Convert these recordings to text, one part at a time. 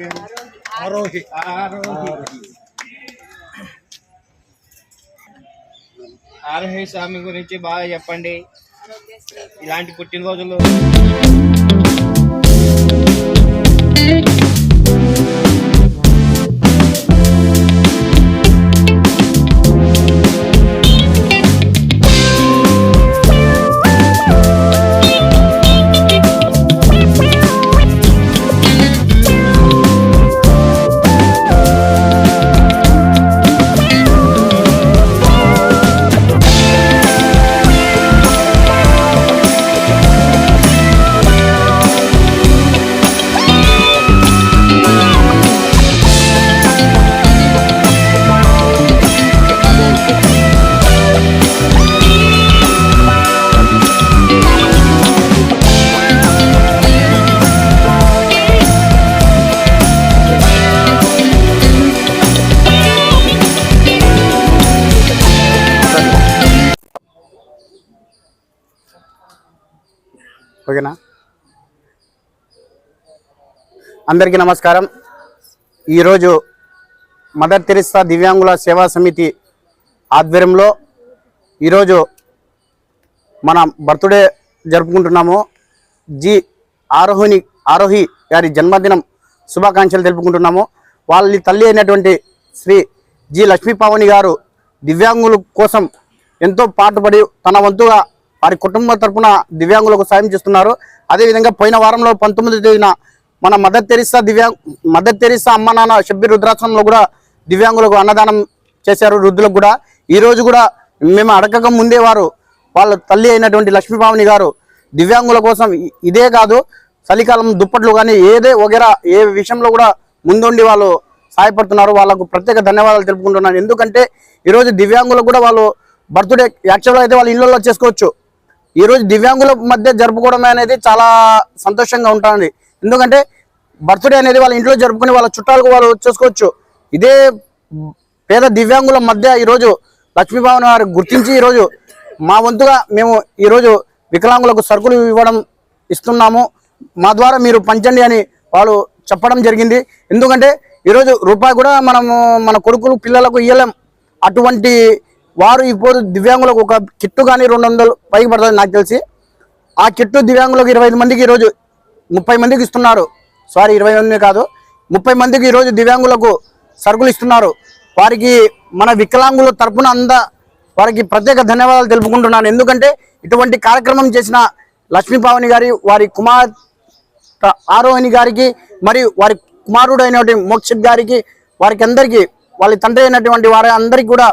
పేరు ఆరోహి ఆరోహి. ఆరోహి స్వామి గురించి బాగా చెప్పండి. ఇలాంటి పుట్టినరోజులు ఓకేనా? అందరికీ నమస్కారం. ఈరోజు మదర్ తెరిస్తా దివ్యాంగుల సేవా సమితి ఆధ్వర్యంలో ఈరోజు మన బర్త్డే జరుపుకుంటున్నాము. జి ఆరోహిణి ఆరోహి గారి జన్మదినం శుభాకాంక్షలు తెలుపుకుంటున్నాము. వాళ్ళ తల్లి అయినటువంటి శ్రీ జి లక్ష్మీపావని గారు దివ్యాంగుల కోసం ఎంతో పాటుపడి తన వంతుగా వారి కుటుంబ తరఫున దివ్యాంగులకు సాయం చేస్తున్నారు. అదేవిధంగా పోయిన వారంలో పంతొమ్మిది తేదీన మన మదర్ తెరిసా దివ్యాంగ్ మదర్ తెరిసా అమ్మ నాన్న షబ్బీర్ రుద్రాశ్రమంలో కూడా దివ్యాంగులకు అన్నదానం చేశారు వృద్ధులకు కూడా. ఈరోజు కూడా మేము అడగక ముందే వారు వాళ్ళ తల్లి అయినటువంటి లక్ష్మీపావని గారు దివ్యాంగుల కోసం ఇదే కాదు చలికాలం దుప్పట్లు కానీ ఏదే వగేరా ఏ విషయంలో కూడా ముందుండి వాళ్ళు సహాయపడుతున్నారు వాళ్ళకు ప్రత్యేక ధన్యవాదాలు తెలుపుకుంటున్నాను. ఎందుకంటే ఈరోజు దివ్యాంగులకు కూడా వాళ్ళు బర్త్డే యాక్చువల్గా అయితే వాళ్ళు ఇళ్ళల్లో చేసుకోవచ్చు. ఈరోజు దివ్యాంగుల మధ్య జరుపుకోవడం అనేది చాలా సంతోషంగా ఉంటుంది. ఎందుకంటే బర్త్డే అనేది వాళ్ళ ఇంట్లో జరుపుకుని వాళ్ళ చుట్టాలకు వాళ్ళు చేసుకోవచ్చు. ఇదే పేద దివ్యాంగుల మధ్య ఈరోజు లక్ష్మీభావన్ గారు గుర్తించి ఈరోజు మా వంతుగా మేము ఈరోజు వికలాంగులకు సరుకులు ఇవ్వడం ఇస్తున్నాము. మా ద్వారా మీరు పంచండి అని వాళ్ళు చెప్పడం జరిగింది. ఎందుకంటే ఈరోజు రూపాయి కూడా మనము మన కొడుకులు పిల్లలకు ఇవ్వలేం అటువంటి వారు ఇప్పుడు దివ్యాంగులకు ఒక కిట్టు కానీ రెండు వందలు పైకి పడుతుంది నాకు తెలిసి. ఆ కిట్టు దివ్యాంగులకు ఇరవై ఐదు మందికి ఈరోజు ముప్పై మందికి ఇస్తున్నారు. సారీ ఇరవై మంది కాదు. ముప్పై మందికి ఈరోజు దివ్యాంగులకు సరుకులు ఇస్తున్నారు. వారికి మన వికలాంగుల తరపున అంద వారికి ప్రత్యేక ధన్యవాదాలు తెలుపుకుంటున్నాను. ఎందుకంటే ఇటువంటి కార్యక్రమం చేసిన లక్ష్మీపావని గారి వారి కుమార్ ఆరోహిణి గారికి మరియు వారి కుమారుడు అయినటువంటి మోక్షిత్ గారికి వారికి అందరికీ వాళ్ళ తండ్రి అయినటువంటి వారి అందరికీ కూడా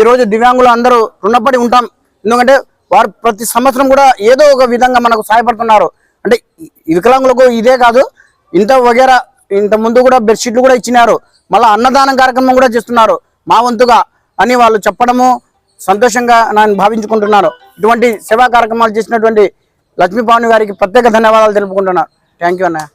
ఈరోజు దివ్యాంగులు అందరూ రుణపడి ఉంటాం. ఎందుకంటే వారు ప్రతి సంవత్సరం కూడా ఏదో ఒక విధంగా మనకు సహాయపడుతున్నారు. అంటే వికలాంగులకు ఇదే కాదు ఇంత వగేరా ఇంత ముందు కూడా బెడ్షీట్లు కూడా ఇచ్చినారు. మళ్ళీ అన్నదానం కార్యక్రమం కూడా చేస్తున్నారు. మా వంతుగా అని వాళ్ళు చెప్పడము సంతోషంగా నేను భావించుకుంటున్నాను ఇటువంటి సేవా కార్యక్రమాలు చేసినటువంటి లక్ష్మీపావని గారికి ప్రత్యేక ధన్యవాదాలు తెలుపుకుంటున్నాను థ్యాంక్ యూ అన్నయ్య